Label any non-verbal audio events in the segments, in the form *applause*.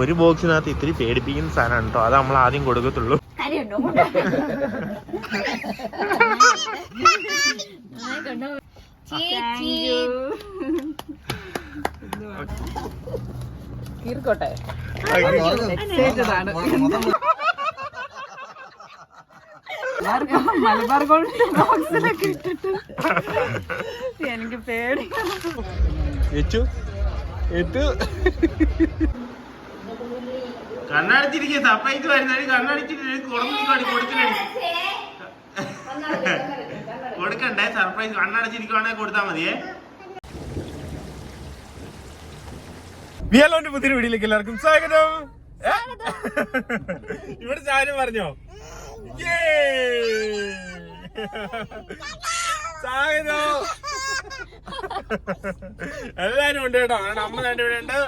ഒരു ബോക്സിനകത്ത് ഇത്തിരി പേടിപ്പിക്കുന്ന സാധനമാണ് കേട്ടോ. അത് നമ്മൾ ആദ്യം കൊടുക്കത്തുള്ളൂ. കീർക്കോട്ടെ മലബാർ ഗോൾഡ് ബോക്സിലൊക്കെ ഇട്ടിട്ട് എനിക്ക് പേടി. എച്ചു എത്തു? കണ്ണടച്ചിരിക്കുക സർപ്രൈസ് വരുന്നത് കണ്ണടച്ചിട്ട് കൊടുക്കണേ കൊടുക്കണ്ടേ? സർപ്രൈസ്. കണ്ണടച്ചിരിക്കുവാണെങ്കിൽ കൊടുത്താൽ മതിയേ. വിയലോന്റെ പുതിയ വീഡിയോയിലേക്ക് എല്ലാവർക്കും സ്വാഗതം? ഇവിടെ സാധനം പറഞ്ഞോ! സ്വാഗതം. എല്ലാരും ഉണ്ട് കേട്ടോ. അമ്മ രണ്ട് ഉണ്ട്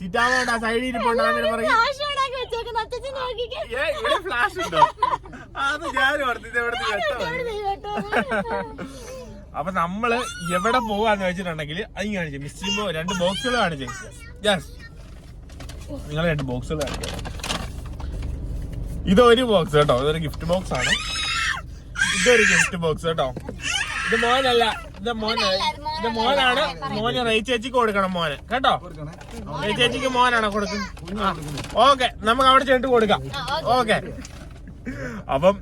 ചിറ്റാമ സൈഡിൽ ഇരിപ്പുണ്ട് അങ്ങനെ പറയും. ഏ, ഇവിടെ ഫ്ലാഷ് ഉണ്ടോ? അത് ഞാൻ ഓർത്തിത് എവിടെ അപ്പൊ നമ്മൾ എവിടെ പോവാന്ന് വെച്ചിട്ടുണ്ടെങ്കിൽ അത് കാണിച്ചു. മിസ്റ്റിമോ രണ്ട് ബോക്സുകൾ കാണിച്ചു. യെസ് നിങ്ങൾ രണ്ട് ബോക്സുകൾ കാണിക്കാം. ഇതൊരു ബോക്സ് കേട്ടോ. ഇതൊരു ഗിഫ്റ്റ് ബോക്സ് ആണ്. ഇതൊരു ഗിഫ്റ്റ് ബോക്സ് കേട്ടോ. ഇത് മോനല്ല. ഇത് മോന് ഇത് മോനാണ് മോന് റൈ ചേച്ചിക്ക് കൊടുക്കണം മോന്. കേട്ടോ? റൈ ചേച്ചിക്ക് മോനാണ് കൊടുക്കുന്നത് ഓക്കെ നമുക്ക് അവിടെ ചെന്നിട്ട് കൊടുക്കാം. ഓക്കെ. അപ്പം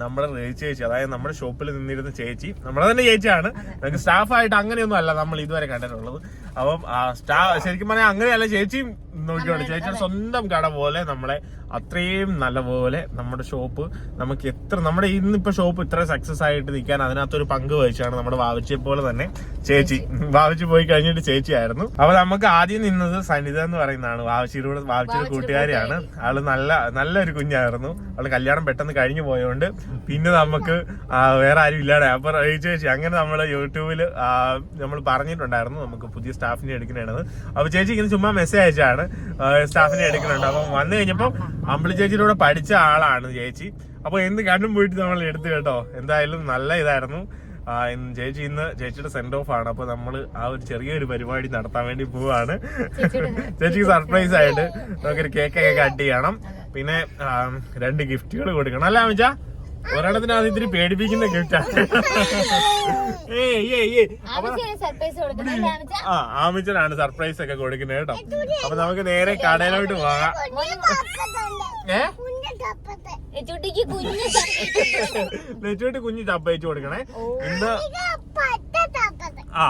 നമ്മുടെ റേയ് ചേച്ചി അതായത് നമ്മുടെ ഷോപ്പിൽ നിന്നിരുന്ന ചേച്ചി നമ്മുടെ തന്നെ ചേച്ചിയാണ്. നമുക്ക് സ്റ്റാഫായിട്ട് അങ്ങനെയൊന്നും അല്ല നമ്മൾ ഇതുവരെ കണ്ടിട്ടുള്ളത്. അപ്പം സ്റ്റാ ശരിക്കും പറഞ്ഞാൽ അങ്ങനെയല്ല ചേച്ചിയും നോക്കിയോണ്ട് ചേച്ചിയുടെ സ്വന്തം കട പോലെ നമ്മളെ അത്രയും നല്ല പോലെ നമ്മുടെ ഷോപ്പ് നമുക്ക് എത്ര നമ്മുടെ ഇന്നിപ്പോ ഷോപ്പ് ഇത്ര സക്സസ് ആയിട്ട് നിൽക്കാൻ അതിനകത്തൊരു പങ്ക് വഹിച്ചാണ് നമ്മുടെ വാവിച്ചെ പോലെ തന്നെ ചേച്ചി. വാവിച്ച് പോയി കഴിഞ്ഞിട്ട് ചേച്ചി ആയിരുന്നു. അപ്പൊ നമുക്ക് ആദ്യം നിന്നത് സനിത എന്ന് പറയുന്നതാണ്. വാവിച്ചിയുടെ വാവിച്ചിയുടെ കൂട്ടുകാരിയാണ്. ആൾ നല്ല നല്ലൊരു കുഞ്ഞായിരുന്നു. അവൾ കല്യാണം പെട്ടെന്ന് കഴിഞ്ഞു പോയതുകൊണ്ട് പിന്നെ നമുക്ക് വേറെ ആരും ഇല്ലാതെ അപ്പൊ ചേച്ചി അങ്ങനെ നമ്മൾ യൂട്യൂബിൽ നമ്മൾ പറഞ്ഞിട്ടുണ്ടായിരുന്നു നമുക്ക് പുതിയ സ്റ്റാഫിനെ എടുക്കണേണത്. അപ്പൊ ചേച്ചി ഇങ്ങനെ ചുമ്മാ മെസ്സേജ് അയച്ചാണ്. സ്റ്റാഫിനെ എടുക്കുന്നുണ്ട് അപ്പം വന്നു കഴിഞ്ഞപ്പോൾ അമ്പിളി ചേച്ചിയിലൂടെ പഠിച്ച ആളാണ് ചേച്ചി. അപ്പൊ എന്ത് കണ്ടും പോയിട്ട് നമ്മൾ എടുത്തു കേട്ടോ. എന്തായാലും നല്ല ഇതായിരുന്നു. ചേച്ചി ഇന്ന് ചേച്ചിയുടെ സെൻഡ് ഓഫ് ആണ്. അപ്പൊ നമ്മൾ ആ ഒരു ചെറിയൊരു പരിപാടി നടത്താൻ വേണ്ടി പോവാണ്. ചേച്ചിക്ക് സർപ്രൈസ് ആയിട്ട് നമുക്കൊരു കേക്കൊക്കെ കട്ട് ചെയ്യണം. പിന്നെ രണ്ട് ഗിഫ്റ്റുകൾ കൊടുക്കണം. അല്ല അമിച്ച ഒരെണ്ണത്തിനകത്ത് ഇത്തിരി പേടിപ്പിക്കുന്ന ഗിഫ്റ്റാണ് ആ ആമിച്ചനാണ് സർപ്രൈസ് ഒക്കെ കൊടുക്കുന്നത് കേട്ടോ. അപ്പൊ നമുക്ക് നേരെ കടയിലോട്ട് പോകാം. നെച്ചോട്ട് കുഞ്ഞു ചപ്പ വെച്ച് കൊടുക്കണേ. ഇന്ന് ആ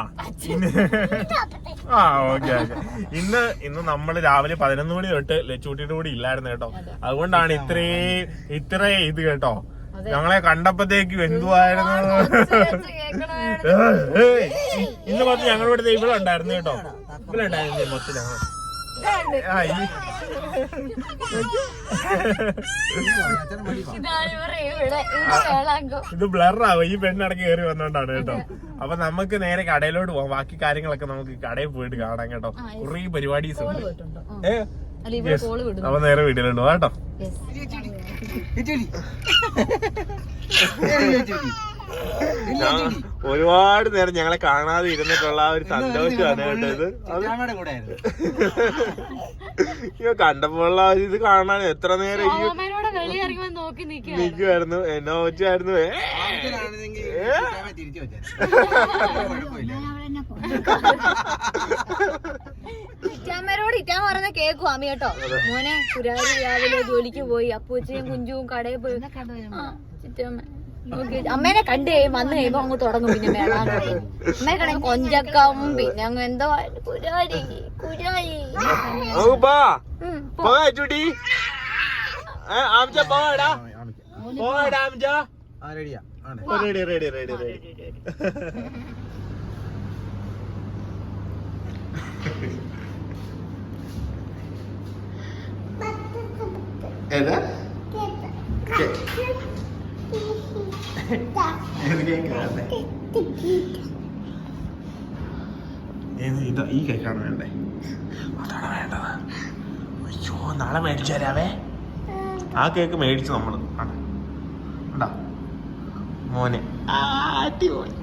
ഇന്ന് ആ ഓക്കെ ഓക്കെ. ഇന്ന് ഇന്ന് നമ്മൾ രാവിലെ പതിനൊന്ന് മണി തൊട്ട് ലച്ചൂട്ടിയുടെ കൂടി ഇല്ലായിരുന്നു കേട്ടോ. അതുകൊണ്ടാണ് ഇത്രേ ഇത്രേ ഇത് കേട്ടോ. ഞങ്ങളെ കണ്ടപ്പോഴത്തേക്കും എന്തുവായിരുന്നു. ഇന്ന് മൊത്തം ഞങ്ങളുടെ ഇവിടെ ഇവിടെ ഉണ്ടായിരുന്നു കേട്ടോ. ഇവിടെ ഉണ്ടായിരുന്നു മൊത്തം ഞങ്ങൾ. ഇത് ബ്ലറാവും. ഈ പെണ്ണടക്കി കയറി വന്നോണ്ടാണ് കേട്ടോ. അപ്പൊ നമുക്ക് നേരെ കടയിലോട്ട് പോവാം. ബാക്കി കാര്യങ്ങളൊക്കെ നമുക്ക് കടയിൽ പോയിട്ട് കാണാം കേട്ടോ. കുറേ പരിപാടീസ് ഉണ്ട്. അപ്പൊ നേരെ വീട്ടിലുണ്ട് കേട്ടോ. ഒരുപാട് നേരം ഞങ്ങളെ കാണാതെ ഇരുന്നിട്ടുള്ള ആ ഒരു സന്തോഷമാണ് കേട്ടത്. അയ്യോ കണ്ടപ്പോഴുള്ള ആ ഒരു ഇത് കാണാൻ എത്ര നേരം അയ്യോ നിൽക്കുമായിരുന്നു എന്നോ വെച്ചായിരുന്നു ഏ? ഇറ്റാമ്മരോട് ഇറ്റാൻ പറഞ്ഞ കേക്കും അമ്മ കേട്ടോ. മോനെ പുരാതി രാവിലെ ജോലിക്ക് പോയി. അപ്പൂച്ചയും കുഞ്ചുവും കടയിൽ പോയി. ചിറ്റമ്മ അമ്മേനെ കണ്ടു കഴിയുമ്പോ അന്ന് കഴിയുമ്പോ അങ്ങ് തുടങ്ങും. പിന്നെ വേണം അമ്മേ കട കൊഞ്ചക്കം പിന്നെ അങ്ങ് എന്തോ കുരാരി കുരാരി പോടാ ആമിച്ച റെഡി റെഡി റെഡി റെഡി ഏതാ? ഏത് ഇതാ ഈ കേക്കാണ് വേണ്ടേ? അതാണ് വേണ്ടത്. അയ്യോ നാളെ മേടിച്ചു തരാവേ. ആ കേക്ക് മേടിച്ചു നമ്മൾ. ആണ് ഉണ്ടോ മോനെ. അടിപൊളി.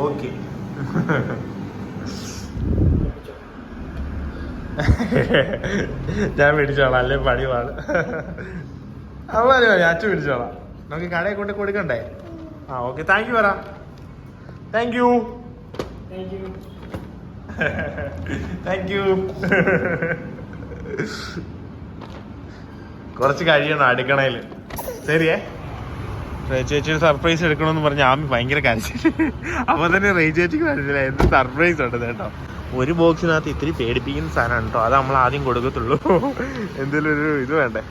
ഓക്കെ. ഞാൻ പിടിച്ചോളാം. അല്ലേ പണി പാട്. അത് മതി മതി അച്ഛൻ പിടിച്ചോളാം. നമുക്ക് കടയിൽ കൊണ്ട് കൊടുക്കണ്ടേ? ആ ഓക്കെ. താങ്ക് യു പറ. താങ്ക് യു താങ്ക് യു കുറച്ച് കഴിയണം അടുക്കണേൽ ശരിയേ? ചേച്ചിയുടെ സർപ്രൈസ് എടുക്കണമെന്ന് പറഞ്ഞ ആമി ഭയങ്കര കരച്ചിൽ അപ്പൊ തന്നെ റേ ചേച്ചിക്ക് മനസ്സിലായി എന്ത് സർപ്രൈസ് ഉണ്ട് കേട്ടോ. ഒരു ബോക്സിനകത്ത് ഇത്തിരി പേടിപ്പിക്കുന്ന സാധനമാണ് കേട്ടോ. അത് നമ്മൾ ആദ്യം കൊടുക്കത്തുള്ളൂ. എന്തെങ്കിലും ഒരു ഇത് വേണ്ടേ?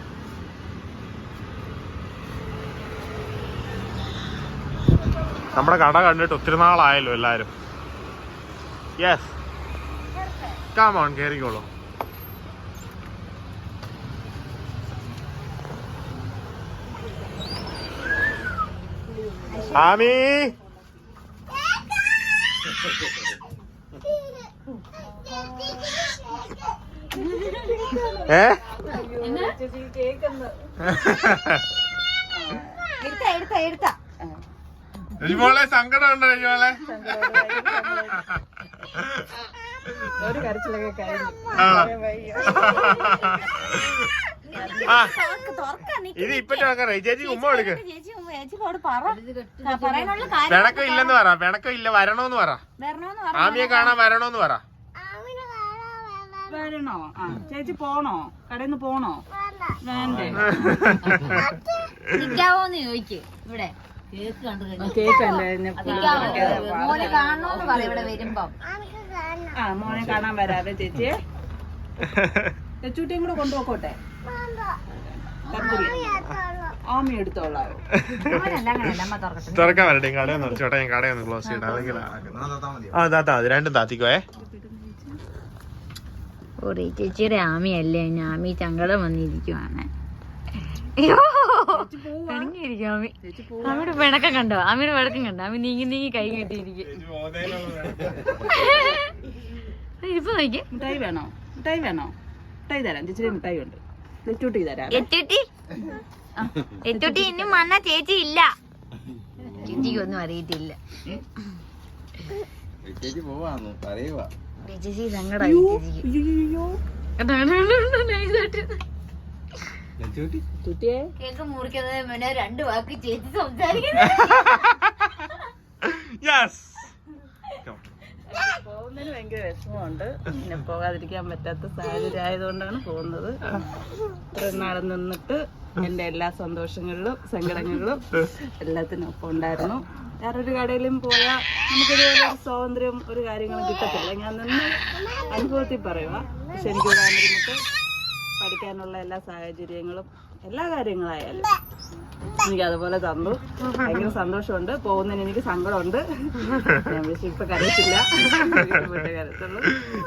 നമ്മുടെ കട കണ്ടിട്ട് ഒത്തിരി നാളായല്ലോ എല്ലാരും. യെസ് കാമോൺ കയറിക്കോളൂ ആമി. ഏ? രജിമോളെ സങ്കടം ഉണ്ടോ രജിമോളെ ഒരു കരച്ചിലൊക്കെ കഴിഞ്ഞു ഇത് ഇപ്പൊ തുറക്കാം ചേച്ചി ഉമ്മ കൊടുക്ക് ചേച്ചി ചേച്ചിയോട് പറ. ആ, പറയാനുള്ള കാര്യം പിണക്കം ഇല്ലെന്ന് പറ. പിണക്കം ഇല്ല വരണോന്ന് പറ. വരണോന്ന് പറ ആമിയെ കാണാൻ വരണോന്ന് പറ. വരണോ? ചേച്ചി പോണോ? കടയിൽ നിന്ന് പോണോ? വേണ്ടേ. നിക്കാവോന്ന് ചോദിക്ക്. ഇവിടെ. കേക്ക് കണ്ടു മോനെ കാണണോന്ന് പറ ഇവിടെ വരുമ്പം. ആ മോനെ കാണാൻ വരാവേ ചേച്ചി. *laughs* ചേച്ചൂട്ടിയും കൂടെ കൊണ്ടുപോക്കോട്ടെ. ആമി തുറക്കാൻ വരട്ടെ കടയൊന്ന് തുറച്ചോട്ടെ ഞാൻ കടയൊന്ന് ക്ലോസ് ചെയ്യട്ടെ അല്ലെങ്കിൽ ആ താത്താ മതി. രണ്ടും താത്തിക്കോയെ ഓറി ചേച്ചിയുടെ ആമിയല്ലേ? ഞാൻ ആമി ചങ്കടം വന്നിരിക്കുവാണ്. അമ്മയുടെ ആമി. ആമിയുടെ പിണക്കം കണ്ടോ? ആമിയുടെ പിണക്കം കണ്ടോ? ആമി നീങ്ങി നീങ്ങി കൈ കെട്ടിയിരിക്കും. ഇപ്പൊ നോക്കിയേ. മിഠായി വേണോ? മിഠായി വേണോ? മിഠായി തരാം. ചേച്ചിയുടെ മിഠായി ഉണ്ട്. ചൂട്ടി തരാം എത്തുട്ടി എത്തുട്ടി ഇന്നും വന്ന ചേച്ചി ഇല്ല. ചേച്ചിക്ക് ഒന്നും അറിയത്തില്ല. ചേച്ചി പോവാന്ന് പറയുക ചേച്ചി. ചുറ്റിയെ കേക്ക് മുറിക്കുന്നത് രണ്ട് വാക്ക് ചേച്ചി സംസാരിക്കുന്നത് *laughs* യെസ് പോകുന്നതിന് ഭയങ്കര വിഷമമുണ്ട്. പിന്നെ പോകാതിരിക്കാൻ പറ്റാത്ത സാഹചര്യം ആയതുകൊണ്ടാണ് പോകുന്നത്. ഇത്രയും നാൾ നിന്നിട്ട് എന്റെ എല്ലാ സന്തോഷങ്ങളിലും സങ്കടങ്ങളിലും എല്ലാത്തിനും ഒപ്പം ഉണ്ടായിരുന്നു. വേറൊരു കടയിലും പോയാൽ നമുക്കിതുപോലെ ഒരു സ്വാതന്ത്ര്യം ഒരു കാര്യങ്ങളും കിട്ടത്തില്ല. ഞാൻ നിന്ന് അനുഭവത്തിൽ പറയുക പക്ഷെ എനിക്ക് പഠിക്കാനുള്ള എല്ലാ സാഹചര്യങ്ങളും എല്ലാ കാര്യങ്ങളായാലും. എനിക്ക് അതുപോലെ തന്നു. ഭയങ്കര സന്തോഷമുണ്ട്. പോകുന്നതിന് എനിക്ക് സങ്കടമുണ്ട്. ഞാൻ ഇപ്പൊ കരയത്തില്ല.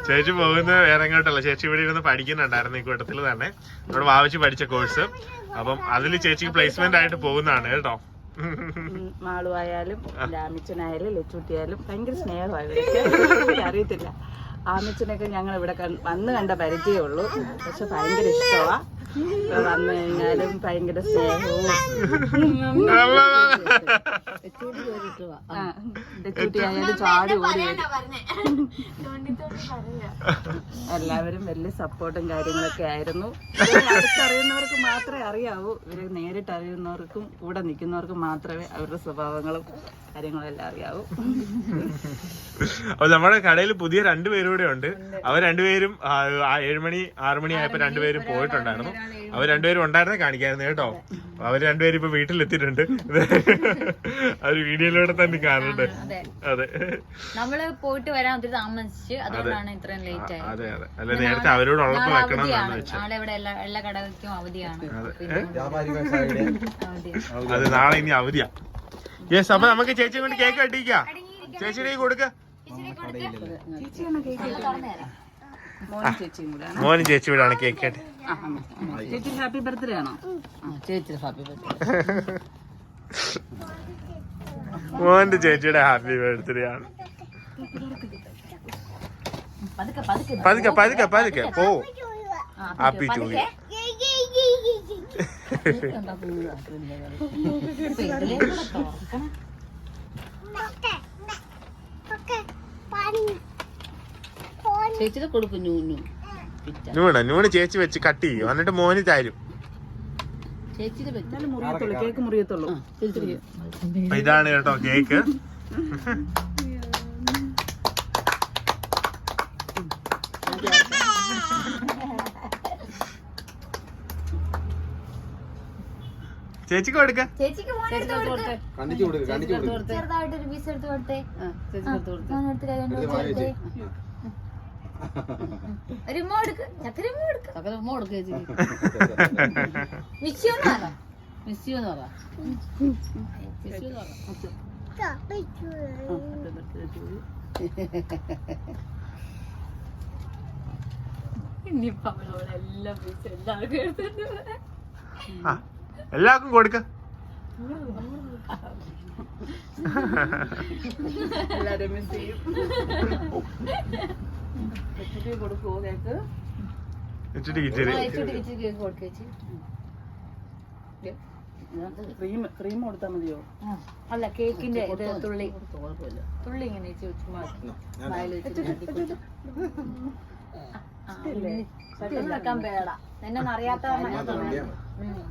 ചേച്ചി പോകുന്നത് വേറെ എങ്ങോട്ടല്ല. ചേച്ചി ഇവിടെ ഇരുന്ന് പഠിക്കുന്നുണ്ടായിരുന്നു ഈ കൂട്ടത്തിൽ തന്നെ. ഇവിടെ വാവിച്ച് പഠിച്ച കോഴ്സ്. അപ്പം അതിൽ ചേച്ചിക്ക് പ്ലേസ്മെന്റ് ആയിട്ട് പോകുന്നതാണ് കേട്ടോ. മാളുവായാലും മാളു ആയാലും രാമിച്ചനായാലും ലച്ചുട്ടിയായാലും ഭയങ്കര സ്നേഹമായി ഇവരൊക്കെ അറിയത്തില്ല. ആമിച്ചനൊക്കെ ഞങ്ങൾ ഇവിടെ വന്ന് കണ്ട പരിചയമുള്ളൂ. പക്ഷെ ഭയങ്കര ഇഷ്ടമാ ഇവിടെ വന്നു കഴിഞ്ഞാലും ഭയങ്കര സ്നേഹവും എല്ലാവരും വലിയ സപ്പോർട്ടും കാര്യങ്ങളൊക്കെ ആയിരുന്നു. *laughs* അറിയുന്നവർക്ക് അടുത്തറിയുന്നവർക്ക് മാത്രമേ അറിയാവൂ. ഇവരെ നേരിട്ട് അറിയുന്നവർക്കും കൂടെ നിൽക്കുന്നവർക്കും മാത്രമേ അവരുടെ സ്വഭാവങ്ങളും കാര്യങ്ങളും എല്ലാം അറിയാവൂ. അപ്പൊ നമ്മുടെ കടയിൽ പുതിയ രണ്ടുപേരും കൂടെ ഉണ്ട്. അവർ രണ്ടുപേരും ഏഴുമണി ആറുമണി ആയപ്പോ രണ്ടുപേരും പോയിട്ടുണ്ടായിരുന്നു. അവർ രണ്ടുപേരും ഉണ്ടായിരുന്നേ കാണിക്കായിരുന്നു കേട്ടോ. അവർ രണ്ടുപേരും ഇപ്പൊ വീട്ടിലെത്തിയിട്ടുണ്ട്. *laughs* അവർ വീഡിയോയിലൂടെ തന്നെ കാണുന്നുണ്ട്. അതെ. നമ്മൾ പോയിട്ട് വരാൻ ഒത്തിരി താമസിച്ച് അതുകൊണ്ടാണ് ഇത്രയും ലേറ്റ് ആയത്. അതെ അതെ. അല്ല നേരത്തെ അവരോട് ഉള്ളപ്പോ നാളെ വെക്കണം എന്നാണ് അവധിയാണ്. വെച്ചത്. നാളെ ഇവിടെ എല്ലാ എല്ലാ കടകൾക്കും അവധിയാണ്. അതെ. നാളെ ഇനി അവധിയാ. യെസ് അപ്പൊ നമുക്ക് ചേച്ചി കൊണ്ട് കേക്ക് കട്ടിക്കാം ചേച്ചിയുടെ കൊടുക്ക. മോനും ആണ്. ചേച്ചി വീടാണ് കേക്ക് കട്ടി ആ, ആ, ആ. ചേച്ചി ഹാപ്പി ബർത്ത്ഡേ ആണോ? ചേച്ചി ഹാപ്പി ബർത്ത്ഡേ. *laughs* മോന്റെ ചേച്ചിയുടെ ഹാപ്പി ബർത്ത്ഡേ ആണ്. പതുക്കെ പതുക്കെ പതുക്കെ പോ. ഹാപ്പി ചൂടി ചേച്ചിക്ക് കൊടുക്കും ചേച്ചി വെച്ച് കട്ട് ചെയ്യും. എന്നിട്ട് മോന് തരും. മുറിയത്തുള്ളൂ കേക്ക് മുറിയത്തുള്ളൂ. ചേച്ചി അപ്പൊ ഇതാണ് കേട്ടോ കേക്ക്. ചേച്ചിക്ക് കൊടുക്ക. ചേച്ചിക്ക് മോനെ എടുത്ത് കൊടുക്ക. കണ്ടിച്ചു കൊടുക്ക് കണ്ടിച്ചു കൊടുക്ക്. ചെറുതായിട്ടൊരു പീസ് എടുത്ത് കൊടുത്തേ ചേച്ചി എടുത്ത് കൊടുത്തു ഇനിയിപ്പോ അവളോട് എല്ലാ പീസ് എല്ലാവർക്കും. ആ, എല്ലാവർക്കും കൊടുക്ക. എല്ലാരും മിസ് ചെയ്യും. *laughs* കേക്ക്. കേക്ക് ക്രീം ക്രീം കൊടുത്താൽ മതിയോ? ആ, അല്ല കേക്കിന്റെ ഇത് തുള്ളി. തുള്ളി ഇങ്ങനെ ചുമ്മാ. പെട്ടെന്ന് അറിയാത്ത.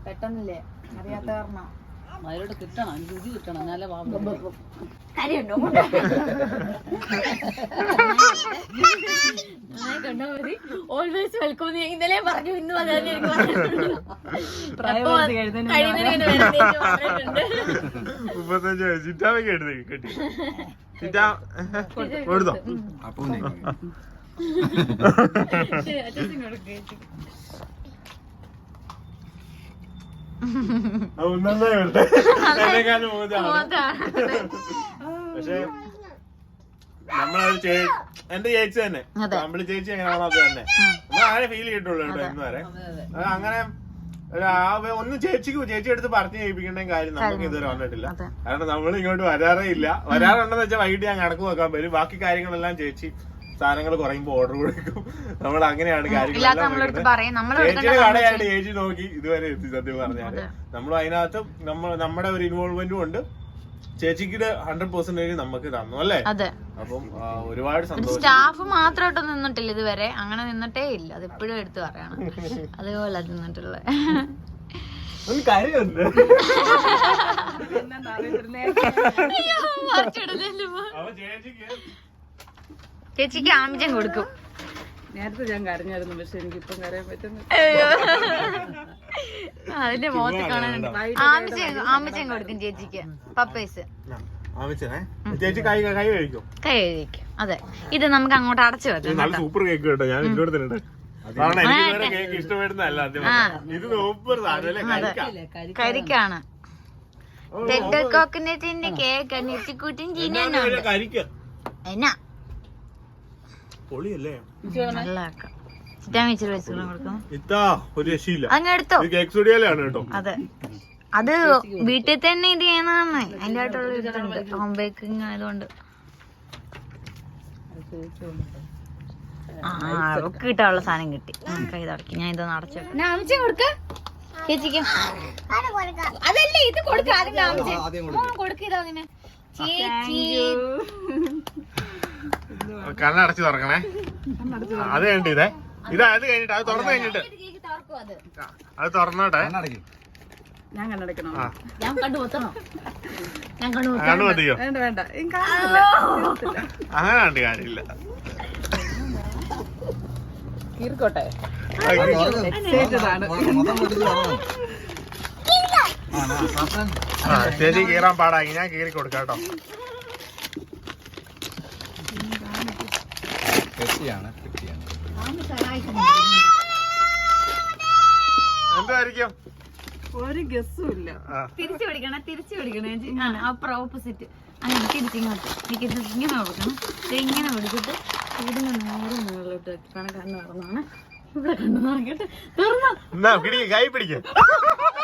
പെട്ടെന്നില്ലേ? അറിയാത്ത കാരണം അതിലോട്ട് കിട്ടണം രുചി കിട്ടണം എന്നാലേ വാങ്ങും കാര്യമുണ്ടോ? കണ്ടാ മതി ഓൾവേസ് വെൽക്കം ഇന്നലെ പറഞ്ഞു ഇന്ന്. മുപ്പത്തഞ്ച് വയസ്സ്. ചിറ്റാമയ്ക്ക് എടുത്ത് കിട്ടി. ചിറ്റാ കൊടുത്തോ അപ്പൊ ഉണ്ണി. ശരി, എന്നെക്കാളും. പക്ഷെ നമ്മളത് എന്റെ ചേച്ചി തന്നെ. നമ്മൾ ചേച്ചി എങ്ങനെയാണോ അത് തന്നെ. നമ്മൾ ആരെ ഫീൽ ചെയ്തിട്ടുള്ളൂ കേട്ടോ എന്ന് വരെ അത് അങ്ങനെ ഒന്ന് ചേച്ചിക്ക് ചേച്ചി എടുത്ത് പറഞ്ഞു ചെയ്യിപ്പിക്കേണ്ട കാര്യം നമുക്ക് ഇതുവരെ വന്നിട്ടില്ല. കാരണം നമ്മൾ ഇങ്ങോട്ട് വരാറേ ഇല്ല. വരാറുണ്ടെന്ന് വെച്ചാൽ വൈകിട്ട് ഞാൻ കണക്ക് നോക്കാൻ വരും. ബാക്കി കാര്യങ്ങളെല്ലാം ചേച്ചി സാധനങ്ങൾ കുറയുമ്പോ ഓർഡർ കൊടുക്കും. നമ്മൾ അങ്ങനെയാണ് കാര്യങ്ങൾ ചേച്ചി നോക്കി ഇതുവരെ എത്തി സത്യം പറഞ്ഞാൽ. നമ്മൾ അതിനകത്ത് നമ്മൾ നമ്മുടെ ഒരു ഇൻവോൾവ്മെന്റും ഉണ്ട്. ചേച്ചിക്ക് ഹൺഡ്രഡ് പെർസെന്റേജ് നമുക്ക് തന്നു അല്ലേ? അതെ. അപ്പം ഒരുപാട് സന്തോഷം. സ്റ്റാഫ് മാത്രമായിട്ട് നിന്നിട്ടില്ല ഇതുവരെ. അങ്ങനെ നിന്നിട്ടേ ഇല്ല. അത് എപ്പോഴും എടുത്തു പറയണം. അതുപോലെ നിന്നിട്ടുള്ളത്. ചേച്ചിക്ക് ചേച്ചിക്ക് ആമിജം കൊടുക്കും. നേരത്തെ ഞാൻ കരഞ്ഞായിരുന്നു പക്ഷെ എനിക്ക് ഇപ്പം കരയാൻ പറ്റുന്നു. അതിന്റെ മുഖത്ത് കാണാനുണ്ട്. ആമിജം ആമിജം കൊടുക്കും ചേച്ചിക്ക്. പപ്പേസ്. ചേച്ചി കൈ കൈ കഴിക്കും കൈ കഴിക്കും അതെ. ഇത് നമുക്ക് അങ്ങോട്ട് അടച്ചു വെക്കാം നല്ല സൂപ്പർ കേക്ക് കേട്ടോ. ഞാൻ ഇങ്ങോട്ട് കഴിക്കാം കരിക്കാണ്. കോക്കനട്ടിന്റെ കേക്ക് നെറ്റിക്കൂട്ടും ചീനാണ് കരിക്ക? എന്നാ? പൊളിയല്ലേ? ഒരു രക്ഷയില്ല. കേട്ടോ. അതെ. അത് വീട്ടിൽ തന്നെ ഇത് ചെയ്യുന്നതാണ് അതിന്റെ ആയിട്ടുള്ള ഇതുണ്ട്. ഹോം ബേക്കിംഗ് ആയതുകൊണ്ട്. ആ അവർക്ക് കിട്ടാനുള്ള സാധനം കിട്ടി. കൈ തുടക്കി ഞാൻ ഇതൊന്ന് അടച്ചു ചേച്ചിക്ക്. അതല്ലേ ഇത് കൊടുക്കാം. ഇതാ അങ്ങനെ ചേച്ചി. കണ്ണടച്ച് തുറക്കണേ. അത് കഴിഞ്ഞിട്ട് ഇതേ. ഇത് അത് കഴിഞ്ഞിട്ട് അത് തുറന്നു കഴിഞ്ഞിട്ട്. അത്. അത് തുറന്നോട്ടെ. ഞാൻ ഞാൻ കണ്ടു ഞാൻ കണ്ടു മതിയോ വേണ്ട. അങ്ങനെ കണ്ട് കാര്യമില്ല കീറിക്കോട്ടെ. തുറന്ന് കീറാൻ ആണ്. ഞാൻ കീറി പൊട്ടിച്ച് തുറന്നു. ആ, ആ, പാത്രം. ആ ചേച്ചി കീറാൻ പാടായി ഞാൻ കീറി കൊടുക്കാം പെട്ടിയാണ് പെട്ടിയാണ് എന്തായിരിക്കും? ഒരു ഗസ്സും ഇല്ല. തിരിച്ചു പിടിക്കണം തിരിച്ചു പിടിക്കണം. ആ അപ്പുറം ഓപ്പോസിറ്റ് അങ്ങനെ തിരിച്ചിങ്ങോട്ട് എനിക്ക് ഇങ്ങനെ കൊടുക്കണം. ഇങ്ങനെ പിടിച്ചിട്ട് ഇവിടുന്ന് നേരെ മുകളിലോട്ട് വെക്കണം കണ്ണ് തുറന്നാണ് ഇവിടെ കണ്ണ് നോക്കിയിട്ട്. തുറന്നോ. കൈ പിടിക്ക്. *laughs*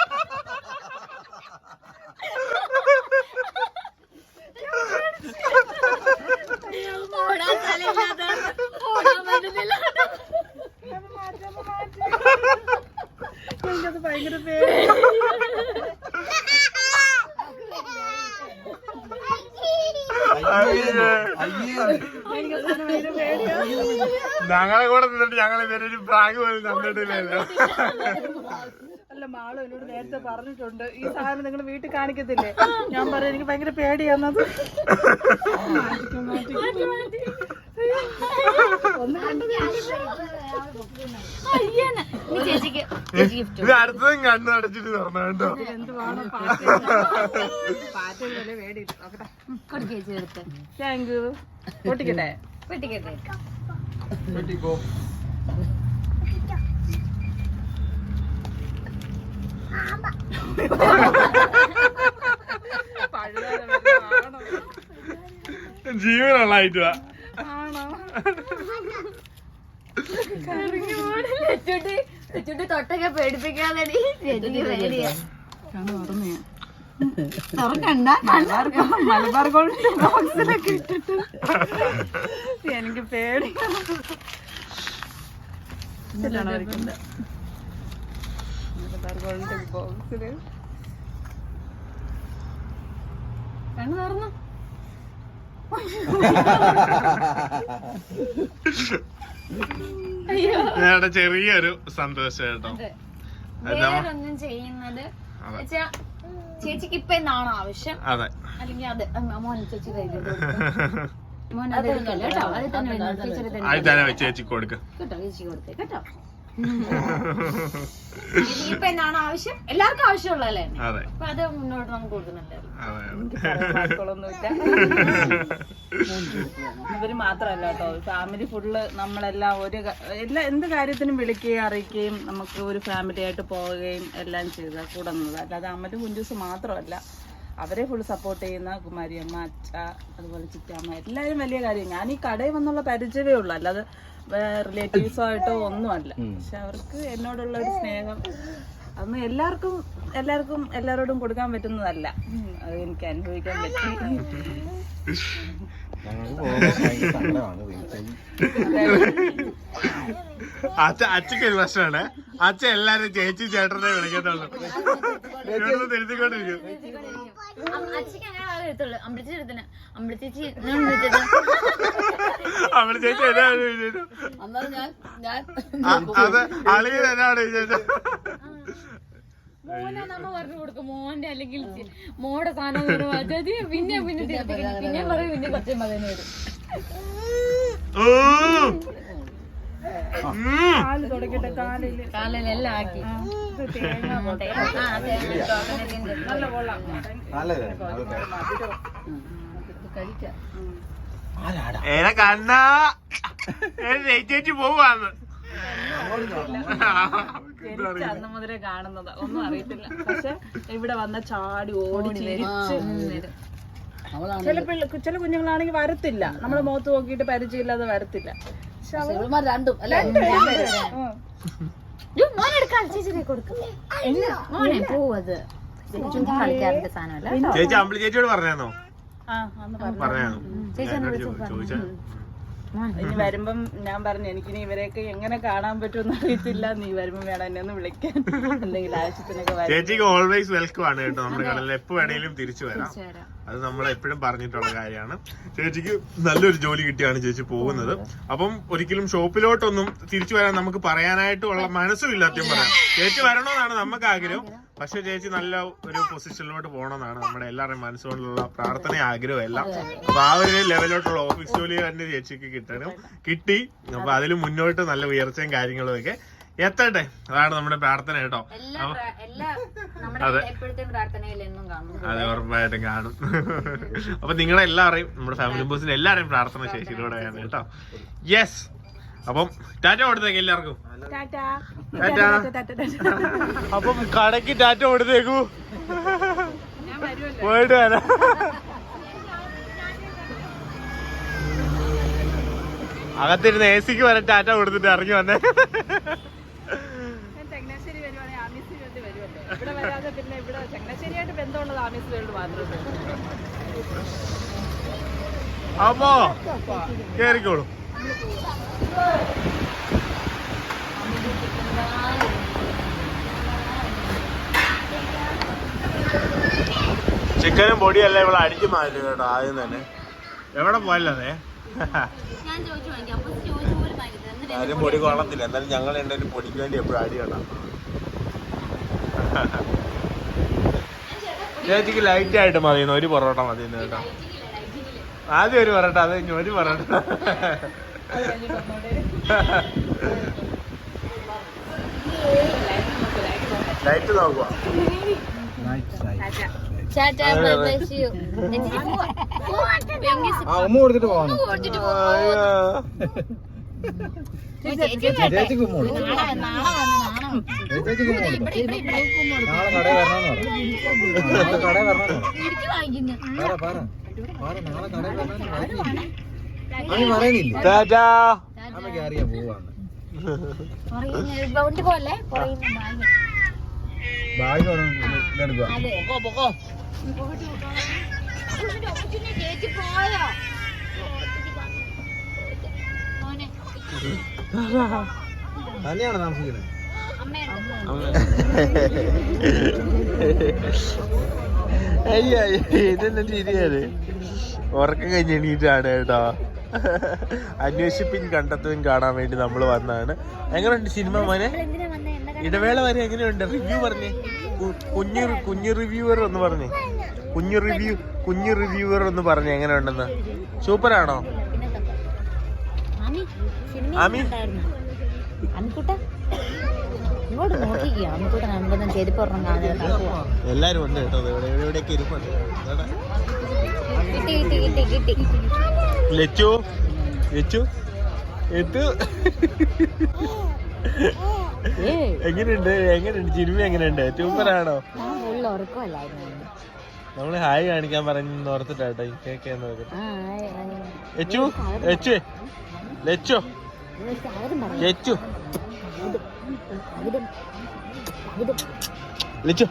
എനിക്കത് ഭയങ്കര പേടി ആ അയ്യേ. ഞങ്ങളെ കൂടെ നിന്നിട്ട് ഞങ്ങൾ ഒരു പ്രാഗ് പോലും തന്നിട്ടില്ലല്ലോ. അല്ല മാളു എന്നോട് നേരത്തെ പറഞ്ഞിട്ടുണ്ട് ഈ സാധനം നിങ്ങൾ വീട്ടിൽ കാണിക്കത്തില്ലേ? ഞാൻ പറയാം എനിക്ക് ഭയങ്കര പേടിയാന്നത് ഒന്ന് ഗിഫ്റ്റ് ഇത് അടുത്തതും കണ്ണു അടച്ചിട്ട് തുറന്നു കേട്ടോ. താങ്ക് യു പൊട്ടിക്കട്ടെ? പെട്ടിക്കട്ടെ? ജീവനുള്ള ആണോ? ചുട്ടി തൊട്ടൊക്കെ പേടിപ്പിക്കാതെ മലബാർ മലബാർ ഗോൾഡ് ബോക്സിലൊക്കെ ഇട്ടിട്ട് എനിക്ക് പേടി മലബാർ ഗോൾഡ് ബോക്സിൽ കണ്ണു തുറന്നു. *laughs* ഞങ്ങളുടെ ചെറിയൊരു സന്തോഷം കേട്ടോ. വേറൊന്നും ചെയ്യുന്നത്. ചേച്ചിക്ക് ഇപ്പൊ എന്നാണോ ആവശ്യം? അതെ. അല്ലെങ്കിൽ അത് മോനെ മോൻ ചേച്ചി മോൻ അത് കേട്ടോ? അത് തന്നെ ചേച്ചി കൊടുക്കാം. കേട്ടോ ചേച്ചി കൊടുത്തേ. കേട്ടോ? ചേച്ചിക്ക് എന്നാണ് ആവശ്യം? എല്ലാവർക്കും ആവശ്യമുള്ളതല്ലേ? അതെ. അപ്പൊ അത് മുന്നോട്ട് നമുക്ക് കൊടുക്കുന്നുണ്ട് അതെ വാക്കുകളൊന്നുമില്ല *laughs* ഇവർ മാത്രല്ല കേട്ടോ. ഫാമിലി ഫുള്ള് നമ്മളെല്ലാം ഒരു എല്ലാ എന്ത് കാര്യത്തിനും വിളിക്കുകയും അറിയിക്കുകയും നമുക്ക് ഒരു ഫാമിലി ആയിട്ട് പോവുകയും എല്ലാം ചെയ്ത കൂടുന്നത് അല്ലാതെ അമ്മലും കുഞ്ചൂസ് മാത്രമല്ല. അവരെ ഫുൾ സപ്പോർട്ട് ചെയ്യുന്ന കുമാരിയമ്മ അച്ഛ അതുപോലെ ചിറ്റാമ്മ എല്ലാവരും വലിയ കാര്യം ഞാൻ ഈ കടയിൽ വന്നുള്ള പരിചയമേ ഉള്ളൂ. അല്ലാതെ റിലേറ്റീവ്സോ ആയിട്ടോ ഒന്നുമല്ല. പക്ഷെ അവർക്ക് എന്നോടുള്ള ഒരു സ്നേഹം അന്ന് എല്ലാവർക്കും എല്ലാവർക്കും എല്ലാവരോടും കൊടുക്കാൻ പറ്റുന്നതല്ല. അത് എനിക്ക് അനുഭവിക്കാൻ പറ്റി. അച്ഛ അച്ഛക്ക് ഒരു പ്രശ്നമാണ്. അച്ഛൻ എല്ലാരും ചേച്ചി ചേട്ടനെ വിളിക്കത്തുള്ളൂ. തിരുത്തിക്കൊണ്ടിരിക്കും. അച്ഛക്ക് അങ്ങനെ ആളെ എടുത്തുള്ളൂ. അമ്പലച്ചേച്ചി എടുത്തിന്. അമ്പലച്ചേച്ചി ഞാൻ വിളിച്ചത് അവിടെ ചേച്ചി എന്നാണ് ആ അത് അളിയൻ എന്നാണ് വിചാരിച്ചത് മോനെ നമ്മ പറഞ്ഞു കൊടുക്കും. മോന്റെ അല്ലെങ്കിൽ ചെ- മോടെ സാധനം പറഞ്ഞാൽ ചേച്ചി പിന്നെ പിന്നെ തിരുത്തിക്കുന്നു. പിന്നെ പറയും പിന്നെ കുറച്ച് മകനെ വരും ഓ. കാൽ തുടക്കിട്ട് കാലിൽ. കാലിലെല്ലാം ആക്കി. നല്ല കൊള്ളാം. കഴിക്കാം. ഏനെ കണ്ണാ. ചേച്ചി പോവാന്ന്. അന്ന് മുതലേ കാണുന്നതാ. ഒന്നും അറിയത്തില്ല. പക്ഷെ ഇവിടെ വന്ന ചാടി ഓടി ചിരിച്ച് ചില പിള്ള ചില കുഞ്ഞുങ്ങളാണെങ്കിൽ വരത്തില്ല. നമ്മളെ മുഖത്ത് നോക്കിയിട്ട് പരിചയമില്ലാതെ വരത്തില്ല. രണ്ടും അല്ലെ? ചേച്ചി അമ്പിളി ചേച്ചിയോട് പറഞ്ഞോ ആ അന്ന് പറഞ്ഞു. ചോദിച്ചാ ഇനി വരുമ്പം ഞാൻ പറഞ്ഞു എനിക്കിനി ഇവരെയൊക്കെ എങ്ങനെ കാണാൻ പറ്റുമെന്ന് അറിയത്തില്ല. നീ വരുമ്പം വേണം എന്നെ ഒന്ന് വിളിക്കാൻ. എന്തെങ്കിലും ആവശ്യത്തിനൊക്കെ ചേച്ചിക്ക് ഓൾവേസ് വെൽക്കം ആണ് കേട്ടോ നമ്മുടെ കടലിൽ. എപ്പോ വേണേലും തിരിച്ചു വരാം. അത് നമ്മൾ എപ്പോഴും പറഞ്ഞിട്ടുള്ള കാര്യമാണ്. ചേച്ചിക്ക് നല്ലൊരു ജോലി കിട്ടിയാണ് ചേച്ചി പോകുന്നത്. അപ്പം ഒരിക്കലും ഷോപ്പിലോട്ടൊന്നും തിരിച്ചു വരാൻ നമുക്ക് പറയാനായിട്ടുള്ള മനസ്സുമില്ല അത്യം പറയാം ചേച്ചി വരണമെന്നാണ് നമുക്ക് ആഗ്രഹം. പക്ഷെ ചേച്ചി നല്ല ഒരു പൊസിഷനിലോട്ട് പോകണമെന്നാണ് നമ്മുടെ എല്ലാവരുടെയും മനസ്സുകൊണ്ടുള്ള പ്രാർത്ഥന ആഗ്രഹം എല്ലാം. അപ്പൊ ആ ഒരു ലെവലിലോട്ടുള്ള ഓഫീസ് ജോലി തന്നെ ചേച്ചിക്ക് കിട്ടണം. കിട്ടി. അപ്പൊ അതിൽ മുന്നോട്ട് നല്ല ഉയർച്ചയും കാര്യങ്ങളും ഒക്കെ എത്തട്ടെ. അതാണ് നമ്മുടെ പ്രാർത്ഥന കേട്ടോ. അതെ. അതെ ഉറപ്പായിട്ടും കാണും. അപ്പൊ നിങ്ങളെല്ലാവരെയും നമ്മുടെ ഫാമിലി മെമ്പേഴ്സിന് എല്ലാവരെയും പ്രാർത്ഥന ശേഷിയിലൂടെയാണ് കേട്ടോ. യെസ് അപ്പം ടാറ്റ കൊടുത്തേക്ക് എല്ലാവർക്കും. അപ്പം കടക്ക് ടാറ്റ കൊടുത്തേക്കു. പോയിട്ട് വരാം അകത്തിരുന്ന് എ സിക്ക് വരെ ടാറ്റ കൊടുത്തിട്ട് ഇറങ്ങി വന്നേ. അപ്പോ കേറിക്കോളൂ. ചിക്കനും പൊടിയല്ല ഇവിടെ അടിച്ചു മാറ്റി കേട്ടോ ആദ്യം തന്നെ. എവിടെ പോയല്ലേ ആരും പൊടി കൊള്ളത്തില്ല. എന്നാലും ഞങ്ങൾ എന്തായാലും പൊടിക്ക് വേണ്ടി എപ്പോഴും അടി കേട്ടോ. ചേച്ചിക്ക് ലൈറ്റ് ആയിട്ട് മതിയെന്ന് ഒരു പൊറോട്ട മതിയെന്ന് കേട്ടോ. ആദ്യം ഒരു പൊറോട്ട അത് കഴിഞ്ഞ് ഒരു പൊറോട്ട. ലൈറ്റ് നോക്കുക ഉമ്മ കൊടുത്തിട്ട് പോകണം ചേച്ചിക്ക് ഉമ്മ കൊടുക്കും ചേച്ചിക്ക് ഉമ്മ കൊടുക്കും നാളെ കടയിൽ വരണമെന്ന് പറഞ്ഞു. നാളെ കടയിൽ വരണമെന്ന് പറഞ്ഞു. പറ പറ നാളെ കടയിൽ വരണമെന്ന് അവന് പറയുന്നില്ല ടാറ്റാ. അമ്മയ്ക്ക് അറിയാം പോവാന്ന്. ബാഗ്. ഇതെടുക്കുക പൊക്കോ പൊക്കോ. തന്നെയാണ് താമസിക്കുന്നത് അയ്യ ഇതെന്നെ ശരിയാണ് ഉറക്കം കഴിഞ്ഞ് എണീറ്റാണ് കേട്ടോ. അന്വേഷിപ്പിൻ കണ്ടെത്തുവിൻ കാണാൻ വേണ്ടി നമ്മൾ വന്നതാണ്. എങ്ങനെയുണ്ട് സിനിമ മോനെ? ഇടവേള വരെ എങ്ങനെയുണ്ട്? റിവ്യൂ പറഞ്ഞേ. കുഞ്ഞു കുഞ്ഞു റിവ്യൂവർ ഒന്ന് പറഞ്ഞേ. കുഞ്ഞു റിവ്യൂ കുഞ്ഞു റിവ്യൂവർ ഒന്ന് പറഞ്ഞേ എങ്ങനെയുണ്ടെന്ന്. സൂപ്പറാണോ? ആണോ ആമി? എല്ലാരും ഉണ്ട് കേട്ടോ. എവിടെ ഇവിടെ ഇവിടെയൊക്കെ ഇരിപ്പുണ്ട്. കിട്ടി കിട്ടി കിട്ടി കിട്ടി. ലച്ചു ലച്ചു എത്തു എങ്ങനെയുണ്ട്? എങ്ങനെയുണ്ട്? സിനിമ എങ്ങനെയുണ്ട്? ഉറക്കമല്ലായിരുന്നു നമ്മൾ ഹായ് കാണിക്കാൻ പറഞ്ഞു ഓർത്തിട്ടാട്ടോ കേക്കെന്ന് എച്ചു എച്ചു ലെച്ചു. ലച്ചു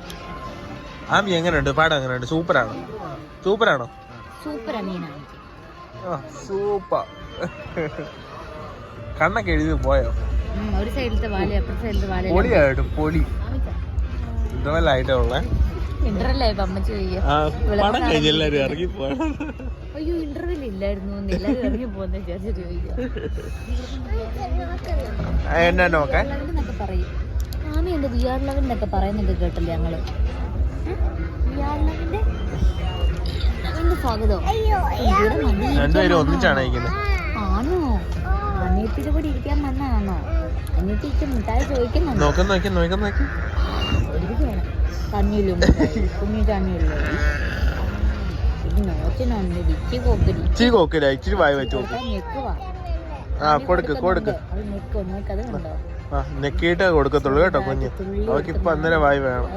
ആമി എങ്ങനെയുണ്ട്? പാടം എങ്ങനെയുണ്ട്? സൂപ്പറാണോ? സൂപ്പറാണോ? സൂപ്പറാണ് സൂപ്പർ. കണ്ണൊക്കെ എഴുതി പോയോ? ഒരു സൈഡിലത്തെ വാല അപ്പുറത്തെ സൈഡിലത്തെ വാല പൊളിയായിട്ട് പൊളി. ഉള്ളേ. ഇന്റർവെല്ലേ അമ്മച്ചി കഴിഞ്ഞ് എല്ലാരും ഇറങ്ങി അയ്യോ ഇന്റർവെൽ ഇല്ലായിരുന്നു എന്ന് എല്ലാവരും ഇറങ്ങി പോകുന്ന വിചാരിച്ചിട്ട് എന്നാ നോക്കേ. എന്നൊക്കെ പറയും. ആമി എന്റെ വി ആർ എന്നൊക്കെ പറയുന്നൊക്കെ കേട്ടില്ലേ ഞങ്ങൾ? വി ആർ ലെവലിന്റെ എന്ത് സ്വാഗതം. രണ്ടുപേരും ഒന്നിച്ചാണ് ഇരിക്കുന്നത് ആണോ അനിയത്തിയുടെ കൂടെ ഇരിക്കാൻ വന്നാണോ അനിയത്തിക്ക് മിഠായി ചോദിക്കുന്നു നോക്കാൻ നോക്കി നോക്കാൻ നോക്കി. തണ്ണിയിലും കുഞ്ഞു ഇച്ചി കൊക്കരി. ഇച്ചിരി കോക്കില്ല ഇച്ചിരി വായി വെച്ച് നോക്ക് ആ കൊടുക്ക് കൊടുക്ക്. നെക്കിയിട്ടേ കൊടുക്കത്തുള്ളൂ കേട്ടോ കുഞ്ഞ്. അവക്ക് ഇപ്പൊ അന്നേരം വായി വേണം.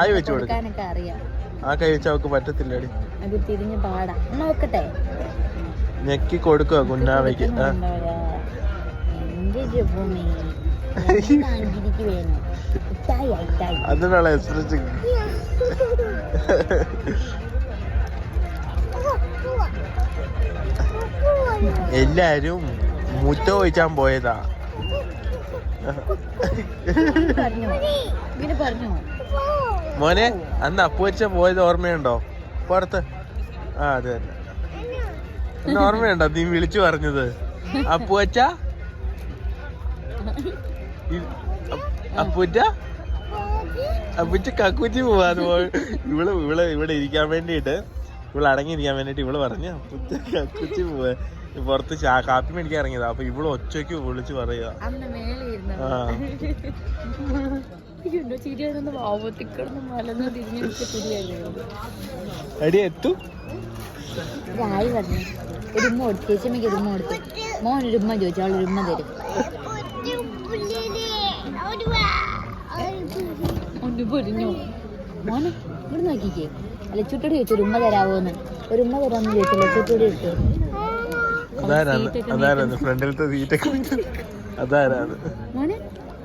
ആയി വെച്ച് കൊടുക്കാൻ കൊടുക്കാനൊക്കെ അറിയാം. ആ കൈ വെച്ച് അവക്ക് പറ്റത്തില്ലടി. അത് തിരിഞ്ഞ് പാടാം. നോക്കട്ടെ? ഞെക്കി കൊടുക്കുക കുഞ്ഞാവയ്ക്ക് അതിനുള്ള എക്സ്പ്രസ് എല്ലാരും മുറ്റ ഒഴിച്ചാൻ പോയതാ. മോനെ അന്ന് അപ്പുവച്ച പോയത് ഓർമ്മയുണ്ടോ? പുറത്ത്. ആ അതെ തന്നെ ഓർമ്മയുണ്ടോ നീ വിളിച്ചു പറഞ്ഞത്? അപ്പുവച്ച? അപ്പുറ്റ അപ്പുറ്റ കക്കുറ്റി പോവാന്ന് പോ ഇവൾ ഇവൾ ഇവിടെ ഇരിക്കാൻ വേണ്ടിയിട്ട് ഇവൾ അടങ്ങിയിരിക്കാൻ വേണ്ടിട്ട് ഇവൾ പറഞ്ഞു അപ്പുറ്റ കക്കുറ്റി പോവാ. പുറത്ത് കാപ്പി മേടിക്കാൻ ഇറങ്ങിയതാ. അപ്പൊ ഇവൾ ഒച്ചയ്ക്ക് വിളിച്ചു പറയുക വാവത്തിക്കിടന്ന് മലന്ന് തിരിഞ്ഞു ചിരിയായിരുന്നു എടി എത്തു? രായി പറഞ്ഞു ഒരു ഉമ്മ കൊടുത്തു ഒരു ഉമ്മ കൊടുത്തു മോൻ ഒരു ഉമ്മ ചോദിച്ചു. അവൾ ഒരു ഉമ്മ തരും. ഒന്ന് പൊരിഞ്ഞു. മോനെ ഇവിടെ നോക്കിക്കേ. ലച്ചുട്ടോട് ചോദിച്ചു. ഒരു ഉമ്മ തരാവോന്ന്. ഒരു ഉമ്മ തരാമെന്ന് ചോദിച്ചു. ലച്ചുട്ടോട് ചോദിച്ചു. അതാരാണ്? അതാരാണ്? ഫ്രണ്ടിലത്തെ സീറ്റൊക്കെ അതാരാണ്? മോനെ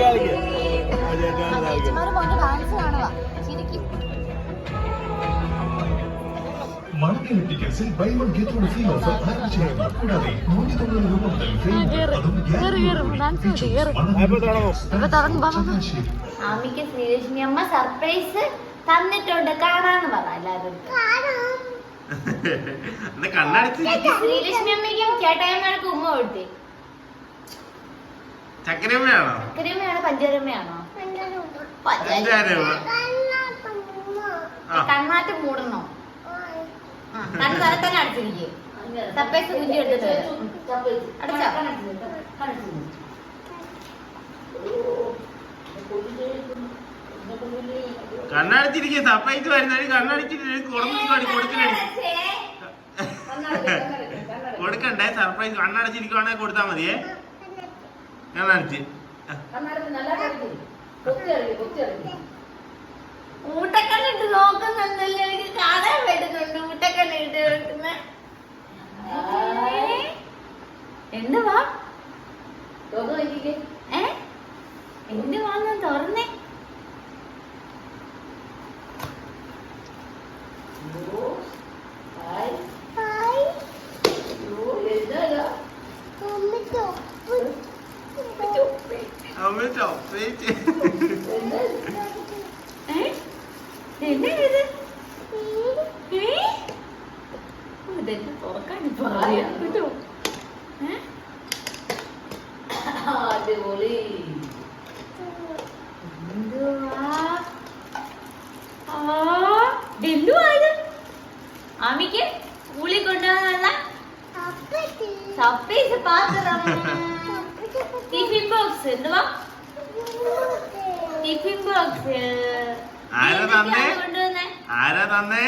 *laughs* മണത്തിലെ ടിക്കറ്റ്സിൽ buy one get one free offer ആരംഭിച്ചിരിക്കുന്നു കൂടാതെ നൂറ്റി തൊണ്ണൂറ് രൂപ മുതൽ അമ്മയ്ക്ക് ശ്രീലക്ഷ്മി അമ്മ സർപ്രൈസ് തന്നിട്ടുണ്ട് കാണാന്ന് പറ എല്ലാവരും ശ്രീലക്ഷ്മി അമ്മയ്ക്കും ചേട്ടായമ്മക്ക് ഉമ്മ കൊടുത്തേ. ചക്കരമ്മയാണോ ചക്കരമ്മയാണോ പഞ്ചരമ്മയാണോ? പഞ്ചാരമ്മ. മൂടണോ? കണ്ണ് തരത്തന്നെ അടച്ചിരിക്കേ. സർപ്രൈസ് കുഞ്ഞി എടുത്തിട്ട് വരാം. അടച്ചോ? കണ്ണടച്ചിരിക്കുക സർപ്രൈസ് വരുന്നവര് കണ്ണടച്ചിട്ട് കൊടുക്കണി കൊടുക്കണി കൊടുക്കണ്ടേ സർപ്രൈസ് കണ്ണടച്ചിരിക്കുവാണെങ്കിൽ കൊടുത്താൽ മതിയേ. കണ്ണടച്ച് ഊട്ടക്കണ്ണിട്ട് നോക്കുന്നുണ്ടല്ലോ. എനിക്ക് കാണാൻ പറ്റുന്നുണ്ട് ഊട്ടക്കണ്ണിട്ട് വെക്കുന്ന എന്തുവാ? ഏ? എന്തുവാന്ന് തുറന്നേ? ഇതെന്നെ തുറക്കാൻ പറയാ കേട്ടോ? അടിപൊളി? ആമിക്ക് സ്കൂളിൽ കൊണ്ടുപോകാനുള്ള സർപ്രൈസ് പാത്രം. *laughs* ടിഫിൻ ബോക്സ് എന്തുവാ? ടിഫിൻ ബോക്സ് ആരാ തന്നേ? ആരാ തന്നേ?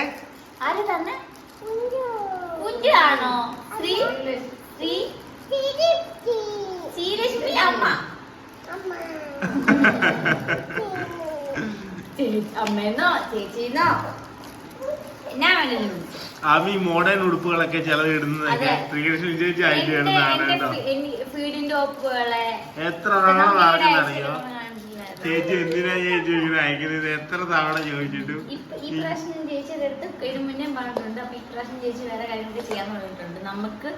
ആര് തന്നെ? കുഞ്ഞു ആണോ ശ്രീ ശ്രീ ശ്രീലക്ഷ്മി. അമ്മ. അമ്മേന്നോ? ചേച്ചീന്നോ? മോഡേൺ ഉടുപ്പുകളൊക്കെ ചിലത് ശ്രീകൃഷ്ണ. ശ്രീകൃഷ്ണൻ ചേച്ചി അയച്ചു എന്റെ തരുന്നതാണ് കേട്ടോ ഒപ്പുകളെ എത്ര ആണോ കാണിച്ചില്ലായിരുന്നു. ചേച്ചി എന്തിനാ ചേച്ചി ഇങ്ങനെ അയക്കുന്നത്? എത്ര തവണ ചോദിച്ചിട്ടു ഈ പ്രാവശ്യം ചേച്ചി അതെടുത്ത് ഇതിനു മുന്നേ പറഞ്ഞിട്ടുണ്ട്. അപ്പൊ ഈ പ്രാവശ്യം ചേച്ചി വേറെ കാര്യങ്ങൾ ചെയ്യാൻ പറഞ്ഞിട്ടുണ്ട്. നമുക്ക്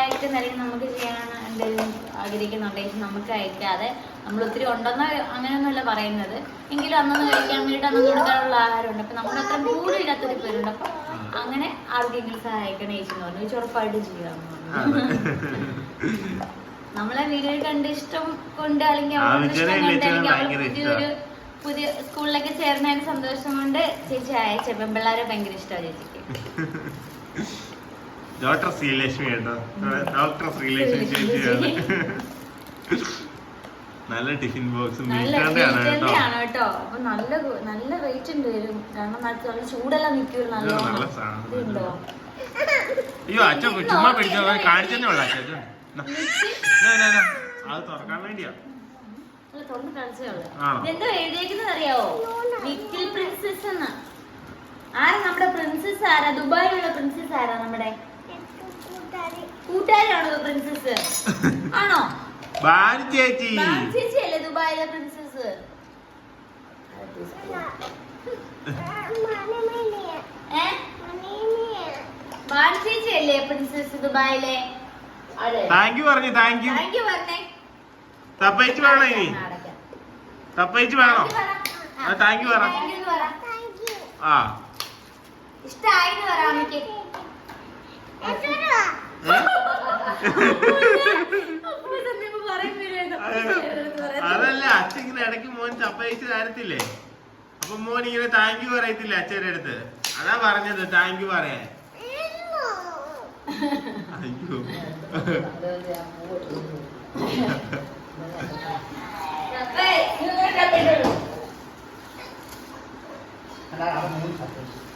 അയക്കുന്ന അല്ലെങ്കിൽ നമുക്ക് എന്തെങ്കിലും ആഗ്രഹിക്കുന്നുണ്ടെങ്കിൽ നമുക്ക് അയക്കാതെ നമ്മൾ ഒത്തിരി ഉണ്ടെന്ന് അങ്ങനെയൊന്നുമല്ല പറയുന്നത്. എങ്കിലും അന്നൊന്ന് കഴിക്കാൻ വേണ്ടിയിട്ട് അന്ന് കൊടുക്കാനുള്ള ആഹാരമുണ്ട്. അപ്പൊ നമ്മുടെ അത്ര ഇല്ലാത്തൊരു പേരുണ്ട്. അപ്പൊ അങ്ങനെ ആർക്കെങ്കിലും സഹായിക്കണം ചേച്ചി എന്ന് പറഞ്ഞു. ചേച്ചി ഉറപ്പായിട്ടും ചെയ്യാമെന്ന് പറഞ്ഞു. നമ്മളെ വീഡിയോ കണ്ട് ഇഷ്ടം കൊണ്ട് അല്ലെങ്കിൽ ആ, ഇഷ്ടം കൊണ്ട് അല്ലെങ്കിൽ അവൾ പുതിയൊരു പുതിയ സ്കൂളിലൊക്കെ ചേർന്നതിന് സന്തോഷം കൊണ്ട് ചേച്ചി അയച്ച പെമ്പിള്ളാരെ ഭയങ്കര ഇഷ്ടമാണ് ചേച്ചിക്ക്. ഡോക്ടർ ശ്രീലക്ഷ്മി കേട്ടോ. ഡോക്ടർ ശ്രീലക്ഷ്മി ചേച്ചിയാണ് നല്ല ടിഫിൻ ബോക്സ് ആണ് കേട്ടോ. അപ്പൊ നല്ല നല്ല റേറ്റ് ഉണ്ട് വരും കാരണം നല്ല ചൂടെല്ലാം നല്ല. ഇതുണ്ടോ? അയ്യോ അച്ഛൻ ചുമ്മാ പിടിച്ചോ കാണിച്ചതന്നെ ഉള്ള അച്ഛൻ. *laughs* അത് തുറക്കാൻ വേണ്ടിയാ. എഴുതിയേക്കുന്നത് അറിയാവോ? ലിറ്റിൽ പ്രിൻസസ് എന്ന്. ആരാ നമ്മുടെ പ്രിൻസസ് ആരാ? ദുബായിലുള്ള പ്രിൻസസ് ആരാ നമ്മുടെ? പ്രിൻസസ് *laughs* ആണോ? ബാലു ചേച്ചി. ബാൻ ചേച്ചി അല്ലേ ദുബായിലെ പ്രിൻസസ് ചേച്ചി അല്ലേ പ്രിൻസസ് ദുബായിലെ? താങ്ക് യു പറഞ്ഞു താങ്ക് യു തപ്പയിച്ച് വേണോ ഇനി. തപ്പയിച്ച് വേണോ. ആ, താങ്ക് യു പറ. ആ. അതല്ല അച്ഛൻ ഇങ്ങനെ ഇടയ്ക്ക് മോൻ തപ്പയിച്ച് തരത്തില്ലേ? അപ്പൊ മോൻ ഇങ്ങനെ താങ്ക് യു പറയത്തില്ലേ അച്ഛന്റെ അടുത്ത്? അതാ പറഞ്ഞത് താങ്ക് യു പറയാൻ. അയ്യോ. *laughs* ഏയ്, ഇങ്ങോട്ട്